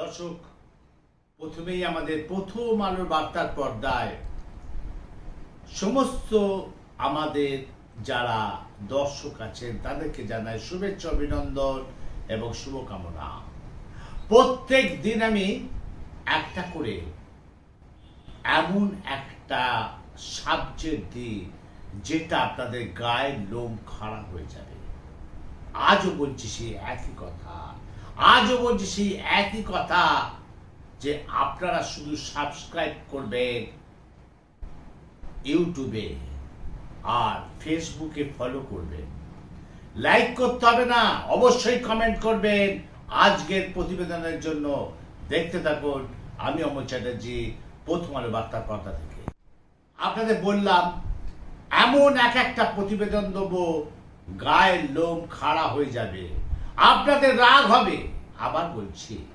দর্শক, প্রথমেই আমাদের প্রথম আলোর বার্তার পর্দায় সমস্ত আমাদের যারা দর্শক আছেন, তাদেরকে জানাই শুভেচ্ছা, অভিনন্দন এবং শুভকামনা। প্রত্যেক দিন আমি একটা করে এমন একটা সাবজেক্ট দিই, যেটা আপনাদের গায়ের লোম খাড়া হয়ে যাবে। আজও বলছি সেই একই কথা। আজও বলছি সেই একই কথা যে আপনারা শুধু সাবস্ক্রাইব করবেন ইউটিউবে আর ফেসবুকে ফলো করবেন। লাইক করতে হবে না, অবশ্যই কমেন্ট করবেন। আজকের প্রতিবেদনের জন্য দেখতে থাকুন আমি অমর চ্যাটার্জি, প্রথম আলো বার্তার পর্দা থেকে। আপনাদের বললাম, এমন এক একটা প্রতিবেদন দেবো, গায়ের লোম খাড়া হয়ে যাবে। আপনাদের রাগ হবে। আবার বলছি,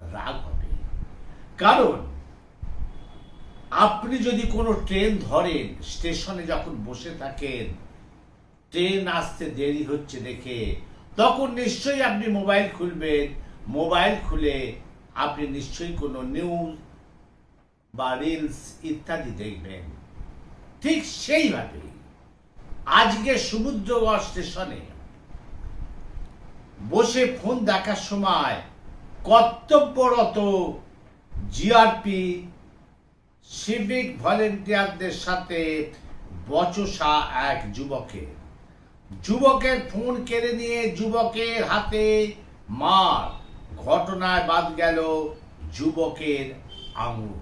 রাগ হবে। কারণ, আপনি যদি কোনো ট্রেন ধরেন, স্টেশনে যখন বসে থাকেন, ট্রেন আসতে দেরি হচ্ছে দেখে, তখন নিশ্চয়ই আপনি মোবাইল খুলবেন। মোবাইল খুলে আপনি নিশ্চয়ই কোনো নিউজ বা রিলস ইত্যাদি দেখবেন। ঠিক সেইভাবে আজকে সমুদ্রগড় স্টেশনে বসে ফোন দেখার সময় কর্তব্যরত জিআরপি সিভিক ভলেন্টিয়ারদের সাথে বচসা এক যুবকের যুবকের ফোন কেড়ে নিয়ে যুবকের হাতে মার। ঘটনায় বাদ গেল যুবকের আঙুল।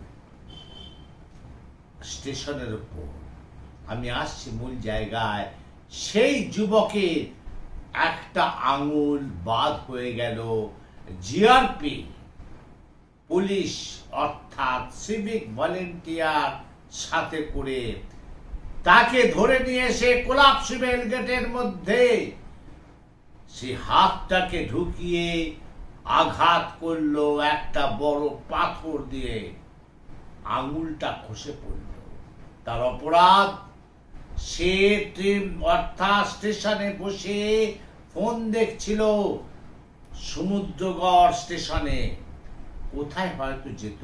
স্টেশনের উপর। আমি আসছি মূল জায়গায়। সেই যুবকের একটা আঙুল বাদ হয়ে গেল। জিআরপি পুলিশ অর্থাৎ সিভিক ভলেন্টিয়ার সাথে করে তাকে ধরে নিয়ে এসে কোলাপসিবেল গেটের মধ্যে সে হাতটাকে ঢুকিয়ে আঘাত করল একটা বড় পাথর দিয়ে। আঙুলটা খসে পড়ল। তার অপরাধ সে অর্থাৎ স্টেশনে বসে ফোন দেখছিল সমুদ্রগড় স্টেশনে। কোথায় হয়তো যেত?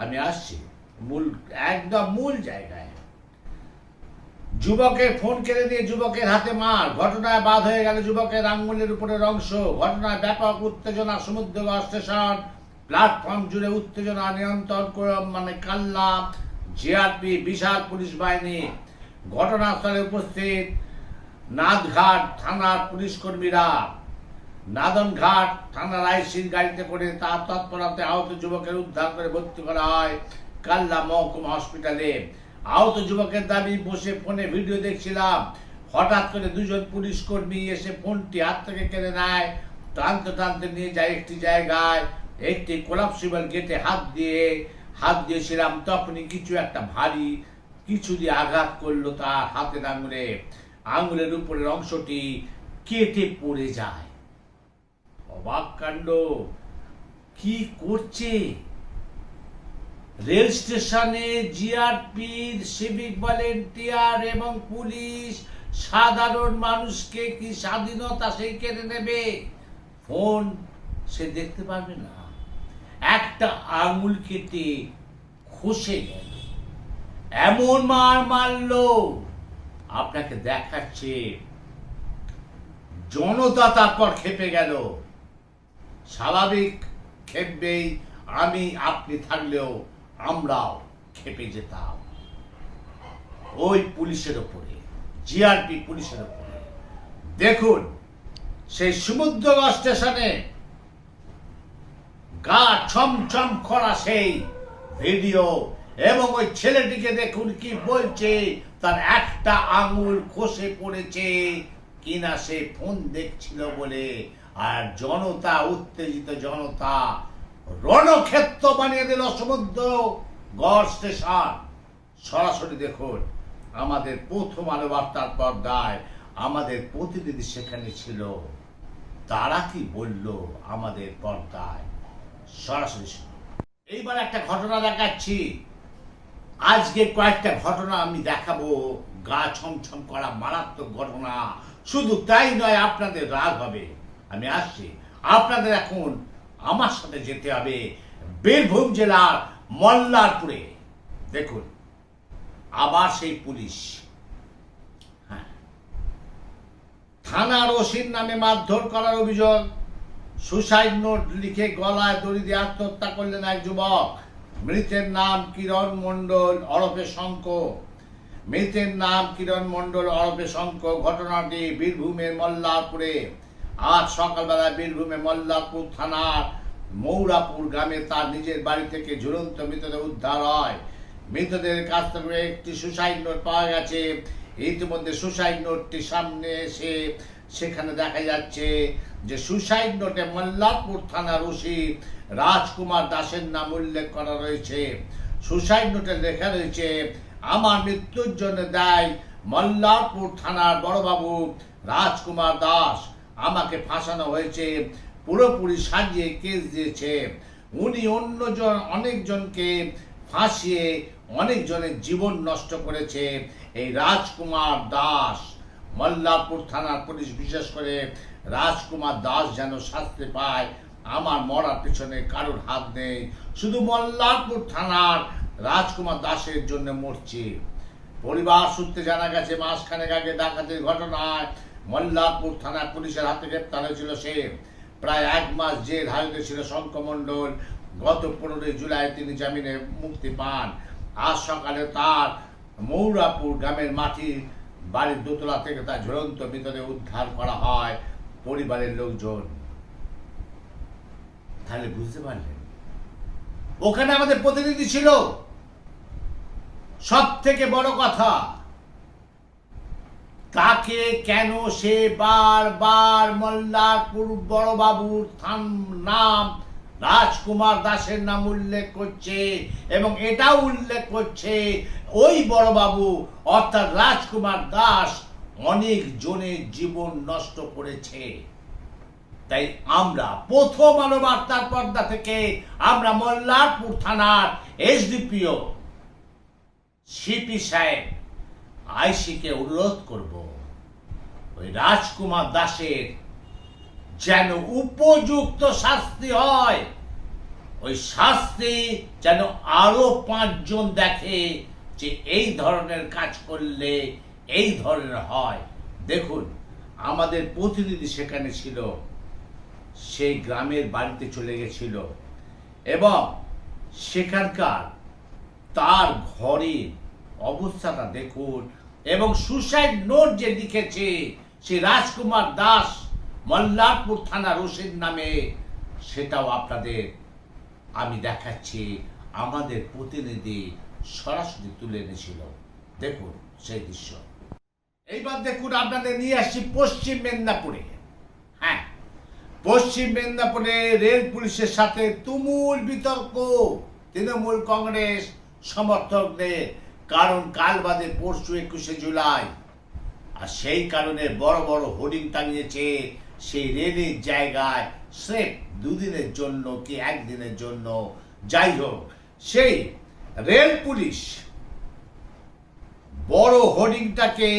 আমি আসছি। মূল, একদম মূল জায়গায়। যুবকের ফোন কেড়ে দিয়ে যুবকের হাতে মার। ঘটনায় বাদ হয়ে গেল যুবকের আঙ্গুলের উপরের অংশ। ঘটনায় ব্যাপক উত্তেজনা সমুদ্রগড় স্টেশন। প্ল্যাটফর্ম জুড়ে উত্তেজনা নিয়ন্ত্রণ করে মানে কাল্লা। জিআরপি, বিশাল পুলিশ বাহিনী। ঘটনাস্থলে উপস্থিত নাদঘাট থানার পুলিশ কর্মীরা। নাদনঘাট থানার আইসির গাড়িতে করে তার তৎপরতে আহত যুবকের উদ্ধার করে ভর্তি করা হয় কাল্লা মহকুমা হসপিটালে। আহত যুবকের দাবি, বসে ফোনে ভিডিও দেখছিলাম। হঠাৎ করে দুজন পুলিশ কর্মী এসে ফোনটি হাত থেকে কেড়ে নেয়। টানতে টানতে নিয়ে যায় একটি জায়গায়। একটি কোলাপসিবল গেটে হাত দিয়ে, হাত দিয়েছিলাম, তখনই কিছু একটা ভারী কিছু দিয়ে আঘাত করল তার হাতের আঙুলে। আঙুলের উপরের অংশটি কেটে পড়ে যায়। অবাক কাণ্ড। কি করছে? রেল স্টেশনে জিআরপির সিভিক ভলেন্টিয়ার এবং পুলিশ সাধারণ মানুষকে কি স্বাধীনতা সেই কেড়ে নেবে? ফোন সে দেখতে পারবে না। একটা আঙুল কেটে খসে গেল। এমন মার মারলো। আপনাকে দেখাচ্ছে। জনতা তারপর খেপে গেল। স্বাভাবিক খেপবেই আমি, আপনি থাকলেও আমরাও খেপে যেতাম। ওই পুলিশের ওপরে, জিআরপি পুলিশের ওপরে। দেখুন, সেই সমুদ্রগড় স্টেশনে গা ছমছম করা সেই ভিডিও এবং ওই ছেলেটিকে দেখুন কি বলছে, তার একটা আঙুল খসে পড়েছে কিনা সে ফোন দেখছিল বলে। আর জনতা, উত্তেজিত জনতা, রণক্ষেত্র বানিয়ে দিল সমুদ্র, গড় স্টেশন। সরাসরি দেখুন, আমাদের প্রথম আলো বার্তার পর্দায় আমাদের প্রতিনিধি সেখানে ছিল। তারা কি বলল আমাদের পর্দায়? সরাসরি এইবার একটা ঘটনা দেখাচ্ছি। আজকে কয়েকটা ঘটনা আমি দেখাবো। গা ছমছম করা মারাত্মক ঘটনা। শুধু তাই নয়, আপনাদের রাগ হবে। আমি আসছি। আপনাদের এখন আমার সাথে যেতে হবে বীরভূম জেলার মল্লারপুরে। দেখুন, আবার সেই পুলিশ। হ্যাঁ। থানার ওসির নামে মারধর করার অভিযোগ। সুসাইড নোট লিখে গলায় দড়ি দিয়ে আত্মহত্যা করলেন এক যুবক। মৃতের নাম কিরণ মণ্ডল, অরফে শঙ্ক মৃতের নাম কিরণ মণ্ডল, অরফে শঙ্ক ঘটনাটি বীরভূমের মল্লারপুরে। আজ সকালবেলা বীরভূমে মল্লারপুর থানার মৌরাপুর গ্রামে তার নিজের বাড়ি থেকে ঝুলন্ত মৃতদেহ উদ্ধার হয়। মৃতদের কাছ থেকে একটি সুসাইড নোট পাওয়া গেছে। ইতিমধ্যে সুসাইড নোটটি সামনে এসে সেখানে দেখা যাচ্ছে। যে সুসাইড নোটে মল্লারপুর থানার ওসি রাজকুমার দাসের নাম উল্লেখ করা রয়েছে। সুসাইড নোটে লেখা রয়েছে, আমার মৃত্যুর জন্য দায় মল্লারপুর থানার বড়বাবু রাজকুমার দাস। আমাকে ফাঁসানো হয়েছে, পুরোপুরি সাজিয়ে কেস দিয়েছে। উনি অন্যজন অনেকজনকে ফাঁসিয়ে অনেকজনের জীবন নষ্ট করেছে। এই রাজকুমার দাস মল্লারপুর থানার পুলিশ, বিশেষ করে রাজকুমার দাস যেন শাস্তি পায়, আমার মরার পিছনে কারোর হাত নেই। শুধু মল্লারপুর থানার রাজকুমার দাসের জন্য মরছি। পরিবার সূত্রে জানা গেছে, মাসখানেক আগে ডাকাতির ঘটনায় মল্লারপুর থানা পুলিশের হাতে গ্রেপ্তার হয়েছিল সে। প্রায় এক মাস জেল হাজতে ছিল শঙ্কমণ্ডল গত পনেরোই জুলাই তিনি জামিনে মুক্তি পান। আজ সকালে তার মৌরাপুর গ্রামের মাটির বাড়ির দোতলা থেকে তার ঝুলন্ত মৃতদেহ উদ্ধার করা হয়। পরিবারের লোকজন। তাহলে বুঝতে পারলেন? ওখানে আমাদের প্রতিনিধি ছিল। সব থেকে বড় কথা তাকে কেন সে বারবার মল্লারপুর বড়বাবুর থান নাম রাজকুমার দাসের নাম উল্লেখ করছে এবং এটাও উল্লেখ করছে, ওই বড়বাবু অর্থাৎ রাজকুমার দাস অনেক জনের জীবন নষ্ট করেছে। তাই আমরা প্রথম আলো বার্তার পর্দা থেকে আমরা মল্লারপুর থানার এসডিপিও সিপি সাহেব আইসিকে অনুরোধ করব, ওই রাজকুমার দাসের যেন উপযুক্ত শাস্তি হয়, ওই শাস্তি যেন আরও পাঁচজন দেখে যে এই ধরনের কাজ করলে এই ধরনের হয়। দেখুন, আমাদের প্রতিনিধি সেখানে ছিল, সেই গ্রামের বাড়িতে চলে গেছিল এবং সেখানকার তার ঘরের অবস্থাটা দেখুন এবং সুসাইড নোট যে লিখেছে, সে রাজকুমার দাস মল্লারপুর থানা রশিদ নামে, সেটাও আপনাদের আমি দেখাচ্ছি। আমাদের প্রতিনিধি সরাসরি তুলে এনেছিল। দেখুন সেই দৃশ্য। এইবার দেখুন আপনাদের নিয়ে আসছি পশ্চিম মেদিনীপুরে। হ্যাঁ পশ্চিম মেদিনীপুরে রেল পুলিশের সাথে তুমুল বিতর্ক। তৃণমূল কংগ্রেস সমর্থকদের কারণ কাল বাদে পরশু একুশে জুলাই। আর সেই কারণে বড় বড় হোর্ডিং টাঙিয়েছে সেই রেলের জায়গায় স্রেফ দুদিনের জন্য কি একদিনের জন্য। যাই হোক, সেই রেল পুলিশ বড় হোর্ডিংটাকে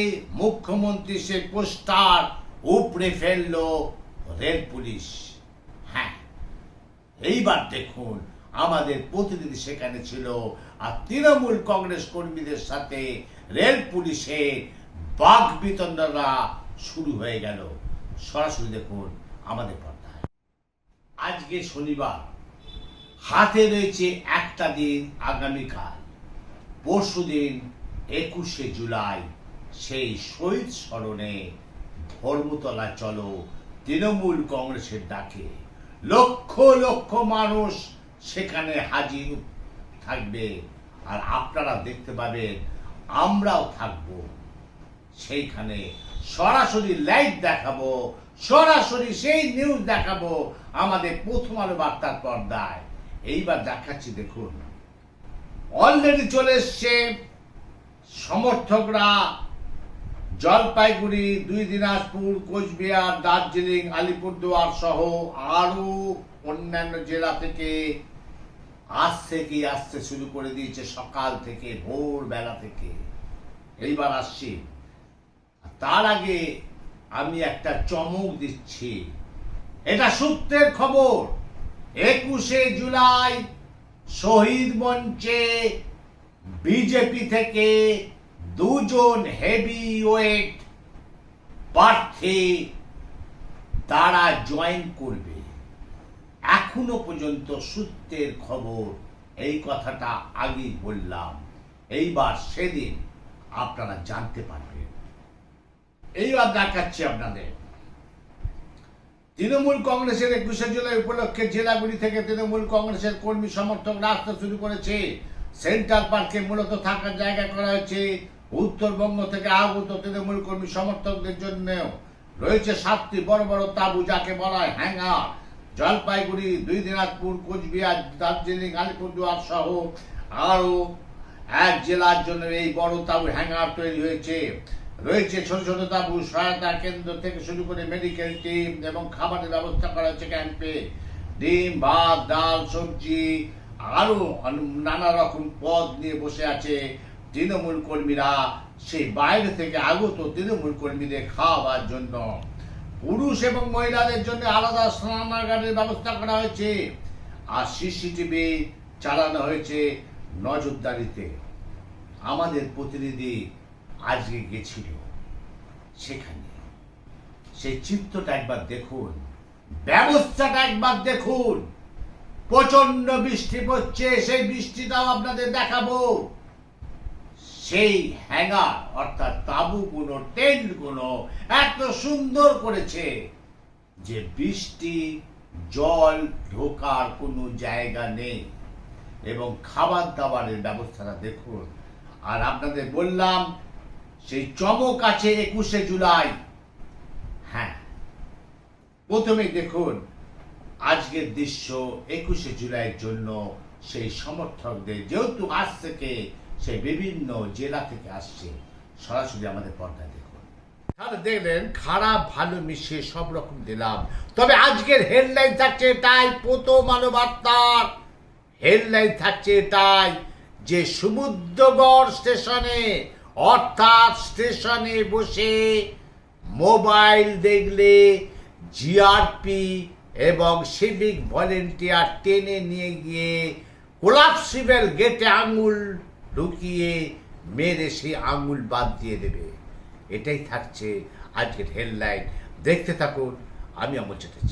মুখ্যমন্ত্রী সে পোস্টার উপড়ে ফেলল রেল পুলিশ। হ্যাঁ এইবার দেখুন, আমাদের প্রতিনিধি সেখানে ছিল আর তৃণমূল কংগ্রেস কর্মীদের সাথে রেল পুলিশের বাঘ বিতণ্ডা শুরু হয়ে গেল। সরাসরি দেখুন আমাদের পর্দায়। আজকে শনিবার, হাতে রয়েছে একটা দিন আগামীকাল। পরশু দিন একুশে জুলাই, সেই শহীদ স্মরণে ধর্মতলা চলো, তৃণমূল কংগ্রেসের ডাকে। লক্ষ লক্ষ মানুষ সেখানে হাজির থাকবে। আর আপনারা দেখতে পাবেন, আমরাও থাকব। সেইখানে সরাসরি লাইভ দেখাবো, সরাসরি সেই নিউজ দেখাবো আমাদের প্রথম আলো বার্তার পর্দায়। এইবার দেখাচ্ছি দেখুন। অলরেডি চলে এসছে সমর্থকরা জলপাইগুড়ি, দুই দিনাজপুর, কোচবিহার, দার্জিলিং, আলিপুরদুয়ার সহ আরও অন্যান্য জেলা থেকে আসছে কি আসতে শুরু করে দিয়েছে সকাল থেকে, ভোরবেলা থেকে। এইবার আসছি। তার আগে আমি একটা চমক দিচ্ছি। এটা সূত্রের খবর। একুশে জুলাই শহীদ মঞ্চে বিজেপি থেকে দুজন হেভি ওয়েট প্রার্থী তারা জয়েন করবে। এখনও পর্যন্ত সূত্রের খবর এই কথাটা আগেই বললাম। এইবার সেদিন আপনারা জানতে পারবেন। এইবার দেখাচ্ছি আপনাদের। তৃণমূল কংগ্রেসের একুশে জুলাই উপলক্ষে জেলাগুলি থেকে তৃণমূল কংগ্রেসের কর্মী সমর্থকরা আসতে শুরু করেছে। সেন্ট্রাল পার্কে মূলত থাকার জায়গা করা হয়েছে। উত্তরবঙ্গ থেকে আগত তৃণমূল কর্মী সমর্থকদের জন্য রয়েছে সাতটি বড় বড় তাঁবু, যাকে বলা হয় হ্যাঙ্গার। জলপাইগুড়ি, দুই দিনাজপুর, কোচবিহার, দার্জিলিং, আলিপুরদুয়ার সহ আরও এক জেলার জন্য এই বড় তাঁবু, হ্যাঙ্গার তৈরি হয়েছে। রয়েছে ছোট ছোট তাঁবু, সহায়তা কেন্দ্র থেকে শুরু করে মেডিকেল টিম এবং খাবারের ব্যবস্থা করা হয়েছে ক্যাম্পে। ডিম, ভাত, ডাল, সবজি আরও অন- নানা রকম পদ নিয়ে বসে আছে তৃণমূল কর্মীরা। সেই বাইরে থেকে আগত তৃণমূল কর্মীদের খাওয়াবার জন্য। পুরুষ এবং মহিলাদের জন্য আলাদা স্নানাগারের ব্যবস্থা করা হয়েছে। আর সিসিটিভি চালানো হয়েছে নজরদারিতে। আমাদের প্রতিনিধি আজকে গেছিল সেখানে। সেই চিত্রটা একবার দেখুন, ব্যবস্থাটা একবার দেখুন। প্রচণ্ড বৃষ্টি পড়ছে, সেই বৃষ্টিটাও আপনাদের দেখাবো। সেই হ্যাঙ্গার অর্থাৎ তাঁবুগুলো টেন্টগুলো এত সুন্দর করেছে যে বৃষ্টি, জল ঢোকার কোনো জায়গা নেই। এবং খাবার দাবারের ব্যবস্থাটা দেখুন। আর আপনাদের বললাম, সেই চমক আছে একুশে জুলাই। হ্যাঁ প্রথমে দেখুন। আজকের দৃশ্য একুশে জুলাইয়ের জন্য সেই সমর্থকদের যেহেতু আজ থেকে সে বিভিন্ন জেলা থেকে আসছে, সরাসরি আমাদের পর্দায় দেখুন। তাহলে দেখলেন খারাপ, ভালো মিশিয়ে সব রকম দিলাম। তবে আজকের হেডলাইন থাকছে এটাই আলো বার্তার হেডলাইন থাকছে এটাই যে সমুদ্রগড় স্টেশনে, অর্থাৎ স্টেশনে বসে মোবাইল দেখলে জিআরপি এবং সিভিক ভলেন্টিয়ার টেনে নিয়ে গিয়ে কোলাপসিবেল গেটে আঙুল ঢুকিয়ে মেরে সেই আঙুল বাদ দিয়ে দেবে। এটাই থাকছে আজকের হেডলাইন দেখতে থাকুন, আমি অমর চ্যাটার্জি।